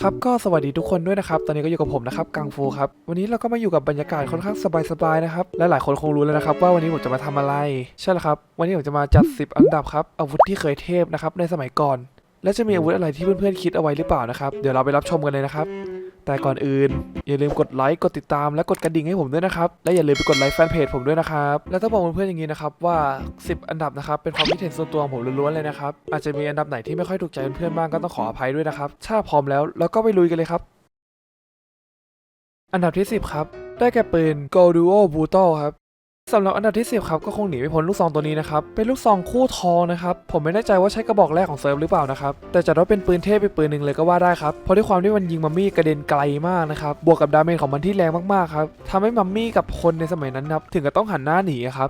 ครับก็สวัสดีทุกคนด้วยนะครับ ตอนนี้ก็อยู่กับผมนะครับกังฟูครับ วันนี้เราก็มาอยู่กับบรรยากาศค่อนข้างสบายๆนะครับ และหลายคนคงรู้แล้วนะครับ ว่าวันนี้ผมจะมาทำอะไร ใช่แล้วครับ วันนี้ผมจะมาจัด 10 อันดับครับอาวุธที่เคยเทพนะครับในสมัยก่อน และจะมีอาวุธอะไรที่เพื่อนๆคิดเอาไว้หรือเปล่านะครับ เดี๋ยวเราไปรับชมกันเลยนะครับ แต่ก่อนอื่น อย่าลืมกดไลค์กดติดตามและกดกระดิ่งให้ผมด้วยนะครับ และอย่าลืมไปกดไลค์แฟนเพจผมด้วยนะครับและต้องบอกเพื่อนๆอย่างนี้นะครับว่า 10 อันดับนะครับเป็นความคิดเห็นส่วนตัวของผมล้วนๆเลยนะครับอาจจะมีอันดับไหนที่ไม่ค่อยถูกใจเพื่อนๆบ้างก็ต้องขออภัยด้วยนะครับถ้าพร้อมแล้วเราก็ไปลุยกันเลยครับ อันดับที่ 10 ครับได้แก่ปืน g o d u o b r u t a l ครับ สำหรับอันดับที่ 10 ครับก็คงหนีไม่พ้นลูกซองตัวนี้นะครับ เป็นลูกซองคู่ทองนะครับ ผมไม่แน่ใจว่าใช้กระบอกแรกของเซิร์ฟหรือเปล่านะครับ แต่จัดว่าเป็นปืนเทพไปปืนหนึ่งเลยก็ว่าได้ครับ เพราะด้วยความที่มันยิงมัมมี่กระเด็นไกลมากนะครับ บวกกับดาเมจของมันที่แรงมากๆครับทำให้มัมมี่กับคนในสมัยนั้นครับ ถึงกับต้องหันหน้าหนีครับ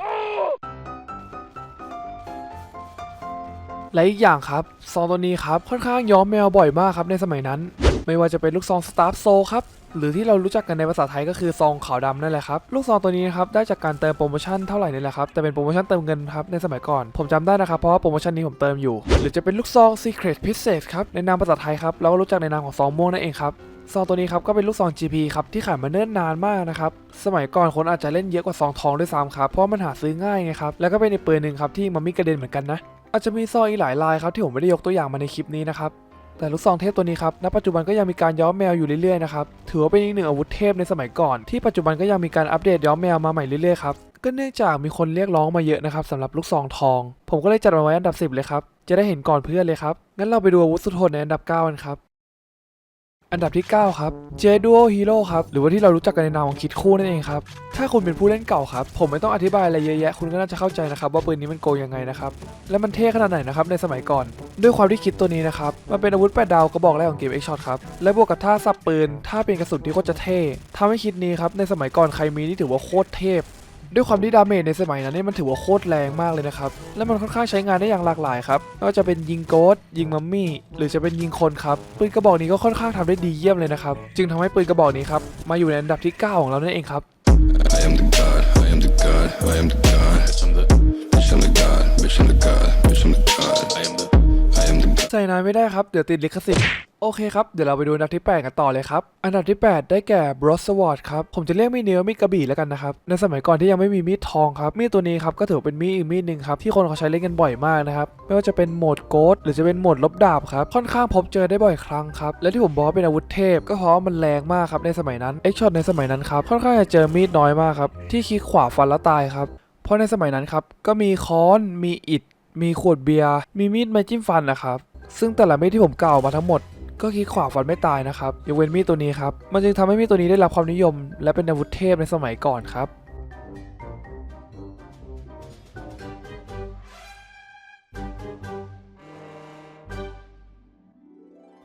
และอีกอย่างครับซองตัวนี้ครับค่อนข้างย้อมแมวบ่อยมากครับในสมัยนั้น ไม่ว่าจะเป็นลูกซองสตาร์โซครับหรือที่เรารู้จักกันในภาษาไทยก็คือซองขาวดำนั่นแหละครับ ลูกซองตัวนี้นะครับได้จากการเติมโปรโมชั่นเท่าไหร่นี่แหละครับแต่เป็นโปรโมชั่นเติมเงินครับในสมัยก่อน ผมจำได้นะครับ เพราะว่าโปรโมชั่นนี้ผมเติมอยู่ หรือจะเป็นลูกซอง Secret พิเศษครับในนามภาษาไทยครับเราก็รู้จักในนามของซองม่วงนั่นเองครับซองตัวนี้ครับก็เป็นลูกซอง GP ครับที่ขายมาเนิ่นนานมากนะครับสมัยก่อนคนอาจจะเล่นเยอะกว่าซองทองด้วยซ้ำครับเพราะมันหาซื้อง่ายไงครับแล้วก็เป็นอีกปืนหนึ่งครับที่มันมีกระเด็นเหมือนกันนะ อาจจะมีซองอีกหลายลายครับที่ผมไม่ได้ยกตัวอย่างมาในคลิปนี้นะครับ แต่ลูกซองเทพตัวนี้ครับ ณ ปัจจุบันก็ยังมีการย้อมแมวอยู่เรื่อยๆนะครับ ถือว่าเป็นอีกหนึ่งอาวุธเทพในสมัยก่อน ที่ปัจจุบันก็ยังมีการอัปเดตย้อมแมวมาใหม่เรื่อยๆครับ ก็เนื่องจากมีคนเรียกร้องมาเยอะนะครับสำหรับลูกซองทอง ผมก็เลยจัดมาไว้อันดับ 10 เลยครับ จะได้เห็นก่อนเพื่อนเลยครับ งั้นเราไปดูอาวุธสุดโหดในอันดับ 9 กันครับ อันดับที่ 9 ครับ j d u o Hero ครับ หรือว่าที่เรารู้จักกันในนามของคิดคู่นั่นเองครับ ถ้าคุณเป็นผู้เล่นเก่าครับ ผมไม่ต้องอธิบายอะไรเยอะแยะ คุณก็น่าจะเข้าใจนะครับ ว่าปืนนี้มันโกยังไงนะครับ และมันเท่ขนาดไหนนะครับในสมัยก่อน ด้วยความที่คิดตัวนี้นะครับ มันเป็นอาวุธแปดดาวกระบอกแรกของเกม X-Shot ครับ และบวกกับท่าสับปืนท่าเป็นกระสุนที่โคตรจะเท่ทำให้คิดนี้ครับในสมัยก่อนใครมีนี่ถือว่าโคตรเทพ ด้วยความที่ดาเมจในสมัยนั้นเนี่ยมันถือว่าโคตรแรงมากเลยนะครับ และมันค่อนข้างใช้งานได้อย่างหลากหลายครับไม่ว่าจะเป็นยิงโกดยิงมัมมี่หรือจะเป็นยิงคนครับปืนกระบอกนี้ก็ค่อนข้างทำได้ดีเยี่ยมเลยนะครับ จึงทำให้ปืนกระบอกนี้ครับมาอยู่ในอันดับที่ 9 ของเรานั่นเองครับ I am the god, I am the god, I am the god. Bitch, I'm the, bitch, I'm the god, bitch, I'm the god, bitch, I'm the god. I am the, I am the god. ใส่นานไม่ได้ครับเดี๋ยวติดลิขสิทธิ์ โอเคครับ เดี๋ยวเราไปดูอันดับที่ 8 กันต่อเลยครับ อันดับที่ 8 ได้แก่ b r o s w o r d ครับ ผมจะเรียกมีดนี้ว่ามีดกระบี่แล้วกันนะครับ ในสมัยก่อนที่ยังไม่มีมีดทองครับ มีดตัวนี้ครับก็ถือเป็นมีดอีกมีดหนึ่งครับที่คนเขาใช้เล่นกันบ่อยมากนะครับ ไม่ว่าจะเป็นโหมดโกดหรือจะเป็นโหมดลบดาบครับ ค่อนข้างพบเจอได้บ่อยครั้งครับ และที่ผมบอกเป็นอาวุธเทพ ก็เพราะมันแรงมากครับในสมัยนั้น เอ็กช็อตในสมัยนั้นครับ ค่อนข้างจะเจอมีดน้อยมากครับ ที่คลิกขวาฟันแล้วตายครับ เพราะในสมัยนั้นครับ ก็มีค้อน มีอิฐ มีขวดเบียร์ มีมีดไม้จิ้มฟันนะครับ ซึ่งแต่ละมีดที่ผมกล่าวมาทั้งหมด ก็คลิกขวาฟันไม่ตายนะครับยกเว้นมีดตัวนี้ครับ มันจึงทำให้มีดตัวนี้ได้รับความนิยม และเป็นอาวุธเทพในสมัยก่อนครับ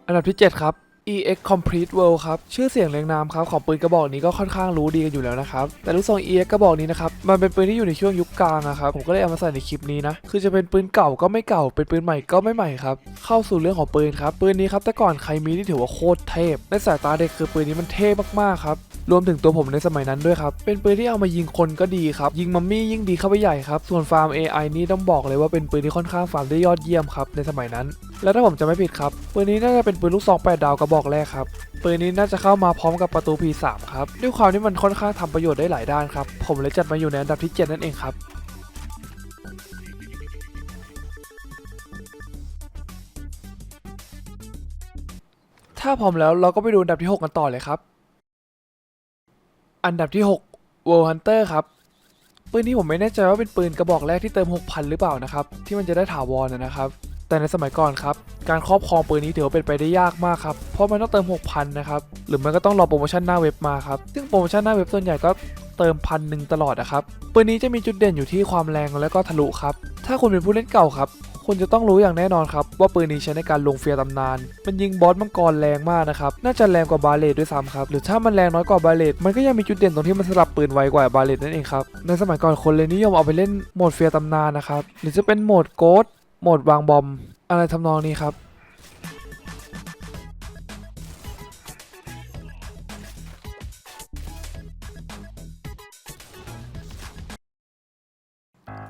อันดับที่ 7 ครับ EX Complete World ครับ ชื่อเสียงเรียงนามครับของปืนกระบอกนี้ก็ค่อนข้างรู้ดีกันอยู่แล้วนะครับ แต่ลูกซอง EX กระบอกนี้นะครับ มันเป็นปืนที่อยู่ในช่วงยุคกลางอะครับ ผมก็เลยเอามาใส่ในคลิปนี้นะ คือจะเป็นปืนเก่าก็ไม่เก่า เป็นปืนใหม่ก็ไม่ใหม่ครับ เข้าสู่เรื่องของปืนครับ ปืนนี้ครับแต่ก่อนใครมีที่ถือว่าโคตรเทพ ในสายตาเด็กคือปืนนี้มันเท่มากๆครับ รวมถึงตัวผมในสมัยนั้นด้วยครับ เป็นปืนที่เอามายิงคนก็ดีครับ ยิงมัมมี่ยิ่งดีเข้าไปใหญ่ครับ ส่วนฟาร์ม AI นี่ต้องบอกเลยว่าเป็นปืนที่ค่อนข้างฟาร์มได้ยอดเยี่ยมครับในสมัยนั้น และถ้าผมจะไม่ผิดครับ ปืนนี้น่าจะเป็นปืนลูกซอง8ดาวกระบอกแรกครับ ปืนนี้น่าจะเข้ามาพร้อมกับประตู P3 ครับ ด้วยความที่มันค่อนข้างทำประโยชน์ได้หลายด้านครับ ผมเลยจัดมาอยู่ในอันดับที่ 7 นั่นเองครับถ้าพร้อมแล้วเราก็ไปดูอันดับที่ 6 กันต่อเลยครับ อันดับที่ 6 World Hunter ครับ ปืนนี้ผมไม่แน่ใจว่าเป็นปืนกระบอกแรกที่เติม 6,000 หรือเปล่านะครับ ที่มันจะได้ถาวรนนะครับ แต่ในสมัยก่อนครับ การครอบครองปืนนี้ถือว่าเป็นไปได้ยากมากครับ เพราะมันต้องเติม 6,000 นะครับ หรือมันก็ต้องรอโปรโมชั่นหน้าเว็บมาครับ ซึ่งโปรโมชั่นหน้าเว็บส่วนใหญ่ก็เติมพันหนึ่งตลอดนะครับ ปืนนี้จะมีจุดเด่นอยู่ที่ความแรงและก็ทะลุครับ ถ้าคุณเป็นผู้เล่นเก่าครับ คุณจะต้องรู้อย่างแน่นอนครับ ว่าปืนนี้ใช้ในการลงเฟียตำนาน มันยิงบอสมังกรแรงมากนะครับ น่าจะแรงกว่าบาเลตด้วยซ้ำครับ หรือถ้ามันแรงน้อยกว่าบาเลตมันก็ยังมีจุดเด่นตรงที่มันสลับปืนไวกว่าบาเลตนั่นเองครับ ในสมัยก่อนคนเลยนิยมเอาไปเล่นโหมดเฟียตำนานนะครับ หรือจะเป็นโหมดโกด โหมดวางบอม อะไรทำนองนี้ครับ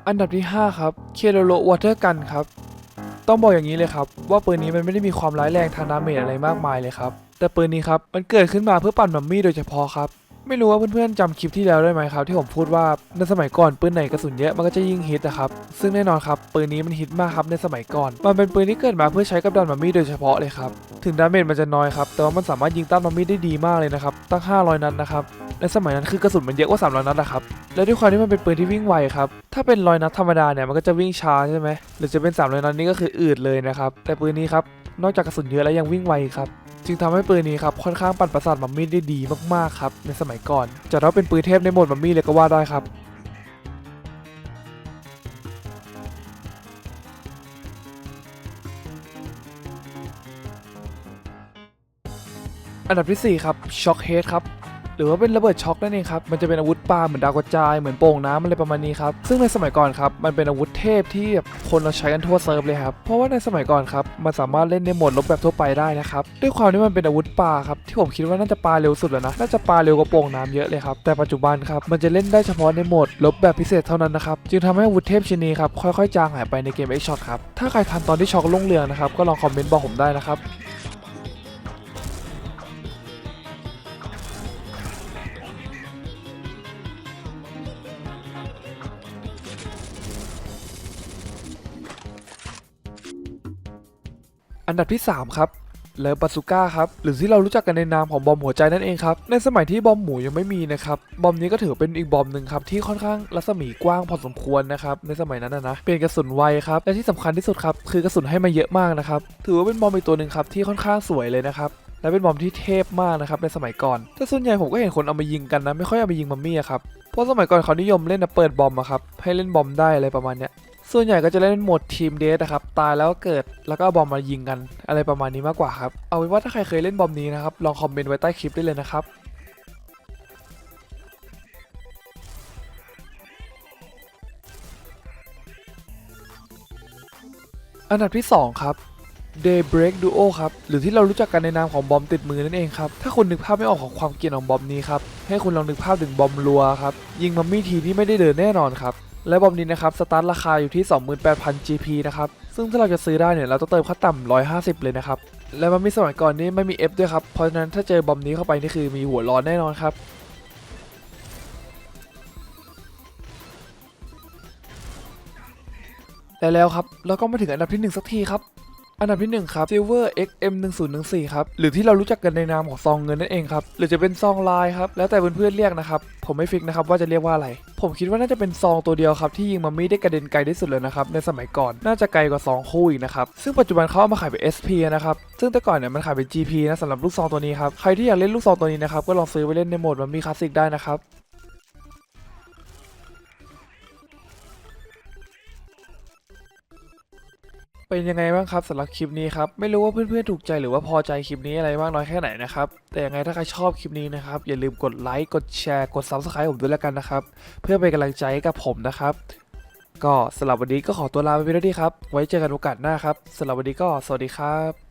อันดับที่ 5 ครับเคโรโลวอเตอร์กันครับ ต้องบอกอย่างนี้เลยครับ ว่าปืนนี้มันไม่ได้มีความร้ายแรงทางดาเมจอะไรมากมายเลยครับ แต่ปืนนี้ครับ มันเกิดขึ้นมาเพื่อปั่นมัมมี่โดยเฉพาะครับ ไม่รู้ว่าเพื่อนๆจำคลิปที่แล้วได้ไหมครับ ที่ผมพูดว่าในสมัยก่อนปืนไหนกระสุนเยอะมันก็จะยิ่งฮิตนะครับซึ่งแน่นอนครับปืนนี้มันฮิตมากครับในสมัยก่อน มันเป็นปืนที่เกิดมาเพื่อใช้กับดันมัมมี่โดยเฉพาะเลยครับถึงดาเมจมันจะน้อยครับแต่ว่ามันสามารถยิงต้านมัมมี่ได้ดีมากเลยนะครับตั้ง 500 นัดนะครับในสมัยนั้นคือกระสุนมันเยอะกว่า300นัดนะครับและด้วยความที่มันเป็นปืนที่วิ่งไวครับถ้าเป็นร้อยนัดธรรมดาเนี่ยมันก็จะวิ่งช้าใช่ไหมหรือจะเป็น300นัดนี่ก็คืออืดเลยนะครับแต่ปืนนี้ครับนอกจากกระสุนเยอะแล้วยังวิ่งไวครับ จึงทำให้ปืนนี้ครับค่อนข้างปั่นประสาทมัมมี่ได้ดีมากๆครับในสมัยก่อนจะนับเป็นปืนเทพในโหมดมัมมี่เลยก็ว่าได้ครับอันดับที่ 4 ครับช็อคเฮดครับ หรือว่าเป็นระเบิดช็อคนั่นเองครับมันจะเป็นอาวุธปาเหมือนดาวกระจายเหมือนโป่งน้ำอะไรประมาณนี้ครับซึ่งในสมัยก่อนครับมันเป็นอาวุธเทพที่แบบคนเราใช้กันทั่วเซิร์ฟเลยครับเพราะว่าในสมัยก่อนครับมันสามารถเล่นในโหมดลบแบบทั่วไปได้นะครับด้วยความที่มันเป็นอาวุธปาครับที่ผมคิดว่าน่าจะปาเร็วสุดแล้วนะน่าจะปาเร็วกว่าโป่งน้ำเยอะเลยครับแต่ปัจจุบันครับมันจะเล่นได้เฉพาะในโหมดลบแบบพิเศษเท่านั้นนะครับจึงทำให้อาวุธเทพชิ้นนี้ครับค่อยๆ จางหายไปในเกม X Shot ครับถ้าใครทันตอนที่ช็อคลงเรืองนะครับก็ลองคอมเมนต์บอกผมได้นะครับ อันดับที่ 3 ครับเลอบาซูก้าครับหรือที่เรารู้จักกันในนามของบอมหัวใจนั่นเองครับในสมัยที่บอมหมูยังไม่มีนะครับบอมนี้ก็ถือเป็นอีกบอมหนึ่งครับที่ค่อนข้างรัศมีกว้างพอสมควรนะครับในสมัยนั้นนะนะเป็นกระสุนไวครับและที่สำคัญที่สุดครับคือกระสุนให้มาเยอะมากนะครับถือว่าเป็นบอมอีกตัวหนึ่งครับที่ค่อนข้างสวยเลยนะครับและเป็นบอมที่เทพมากนะครับในสมัยก่อน แต่ส่วนใหญ่ผมก็เห็นคนเอามายิงกันนะไม่ค่อยเอามายิงมัมมี่อะครับเพราะสมัยก่อนเขานิยมเล่นนะเปิดบอมอะครับให้เล่นบอมได้อะไรประมาณเนี้ย ส่วนใหญ่ก็จะเล่นโหมดทีมเดทนะครับตายแล้วก็เกิดแล้วก็บอมมายิงกัน อะไรประมาณนี้มากกว่าครับเอาเป็นว่าถ้าใครเคยเล่นบอมนี้นะครับลองคอมเมนต์ไว้ใต้คลิปได้เลยนะครับอันดับที่ 2 ครับ Daybreak Duo ครับ หรือที่เรารู้จักกันในนามของบอมติดมือนั่นเองครับ ถ้าคุณนึกภาพไม่ออกของความเกรียนของบอมนี้ครับ ให้คุณลองนึกภาพถึงบอมรัวครับ ยิงมัมมี่ทีที่ไม่ได้เดินแน่นอนครับ และบอมนี้นะครับสตาร์ทราคาอยู่ที่ 28,000 GP นะครับ ซึ่งถ้าเราจะซื้อได้เนี่ยเราต้องเติมค่าต่ำ150 เลยนะครับ และมันมีสมัยก่อนนี้ไม่มี F ด้วยครับ เพราะฉะนั้นถ้าเจอบอมนี้เข้าไปนี่คือมีหัวร้อนแน่นอนครับและแล้วครับเราก็มาถึงอันดับที่ 1 สักทีครับ อันดับที่ 1 ครับ Silver XM 1 0 1 4ครับ หรือที่เรารู้จักกันในนามของซองเงินนั่นเองครับ หรือจะเป็นซองลายครับ แล้วแต่เพื่อนๆเรียกนะครับ ผมไม่ฟิกนะครับว่าจะเรียกว่าอะไร ผมคิดว่าน่าจะเป็นซองตัวเดียวครับ ที่ยิงมัมมี่ได้กระเด็นไกลที่สุดเลยนะครับ ในสมัยก่อน น่าจะไกลกว่าซองคู่อีกนะครับ ซึ่งปัจจุบันเขาเอามาขายเป็น SP นะครับ ซึ่งแต่ก่อนเนี่ยมันขายเป็น GP นะสำหรับลูกซองตัวนี้ครับ ใครที่อยากเล่นลูกซองตัวนี้นะครับ ก็ลองซื้อไปเล่นในโหมดมัมมี่คลาสสิกได้นะครับ เป็นยังไงบ้างครับสำหรับคลิปนี้ครับไม่รู้ว่าเพื่อนๆถูกใจหรือว่าพอใจคลิปนี้อะไรมากน้อยแค่ไหนนะครับแต่ยังไงถ้าใครชอบคลิปนี้นะครับอย่าลืมกดไลค์กดแชร์กดซับสไคร b ์ผมด้วยแล้วกันนะครับเพื่อเป็นกำลังใจให้กับผมนะครับก็สำหรับวันนี้ก็ขอตัวลาไปเพียงเท่านี้ครับไว้เจอกันโอกาสหน้าครับสำหรับวันนี้ก็สวัสดีครับ